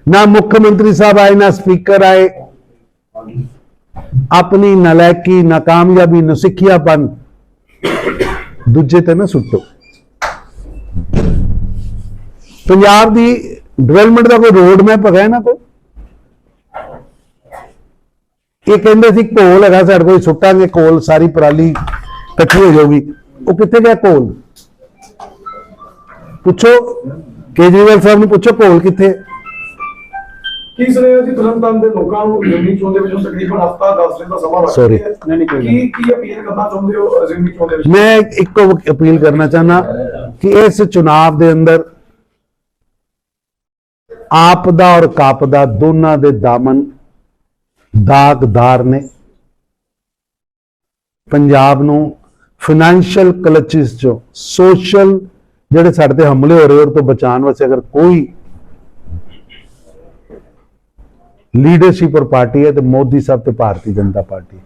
ਨਾ ਮੁੱਖ ਮੰਤਰੀ ਸਾਹਿਬ ਆਏ, ਨਾ ਸਪੀਕਰ ਆਏ। ਆਪਣੀ ਨਲਾਇਕੀ, ਨਾਕਾਮਯਾਬੀ, ਨਸਿੱਖਿਆਪਨ ਦੂਜੇ ਤੇ ਨਾ ਸੁੱਟੋ। ਪੰਜਾਬ ਦੀ ਡਿਵੈਲਪਮੈਂਟ ਦਾ ਕੋਈ ਰੋਡ ਮੈਪ ਹੈਗਾ ਨਾ ਕੋਈ ਇਹ ਕਹਿੰਦੇ ਸੀ ਕੋਲ ਹੈਗਾ, ਸਾਡੇ ਕੋਲ ਸੁੱਟਾਂਗੇ, ਕੋਲ ਸਾਰੀ ਪਰਾਲੀ ਇਕੱਠੀ ਹੋ ਜਾਊਗੀ। ਉਹ ਕਿੱਥੇ ਗਿਆ? ਕੋਲ। ਪੁੱਛੋ ਕੇਜਰੀਵਾਲ ਸਾਹਿਬ ਨੂੰ ਪੁੱਛੋ ਕੋਲ ਕਿੱਥੇ ਹੈ? ਕੀ ਸੁਣਿਆ ਜੀ ਤਰਨਤਾਰਨ ਦੇ ਲੋਕਾਂ ਨੂੰ ਜ਼ਿਮਨੀ ਚੋਣ ਦੇ ਵਿੱਚੋਂ ਤਕਰੀਬਨ ਹਫਤਾ 10 ਦਿਨ ਦਾ ਸਮਾਂ ਲੱਗ Sorry. ਗਿਆ ਕੀ ਕੀ ਅਪੀਲ ਕਰਨਾ ਚਾਹੁੰਦੇ ਹੋ ਜ਼ਿਮਨੀ ਚੋਣ ਦੇ ਵਿੱਚ ਮੈਂ ਇੱਕੋ ਅਪੀਲ ਕਰਨਾ ਚਾਹਨਾ ਕਿ ਇਸ ਚੁਣਾਵ ਦੇ ਅੰਦਰ ਆਪ ਦਾ ਔਰ ਕਾਪ ਦਾ ਦੋਨਾਂ ਦੇ ਦਾਮਨ ਦਾਗਦਾਰ ਨੇ ਪੰਜਾਬ ਨੂੰ ਫਾਈਨੈਂਸ਼ੀਅਲ ਕਲਚਿਸ ਚੋਂ ਸੋਸ਼ਲ ਜਿਹੜੇ ਸਾਡੇ ਤੇ ਹਮਲੇ ਹੋ ਰਹੇ ਉਹ ਤੋਂ ਬਚਾਉਣ ਵਾਸਤੇ ਅਗਰ ਕੋਈ ਲੀਡਰਸ਼ਿਪ ਔਰ ਪਾਰਟੀ ਹੈ, ਤੇ ਮੋਦੀ ਸਾਹਿਬ ਤੇ ਭਾਰਤੀ ਜਨਤਾ ਪਾਰਟੀ।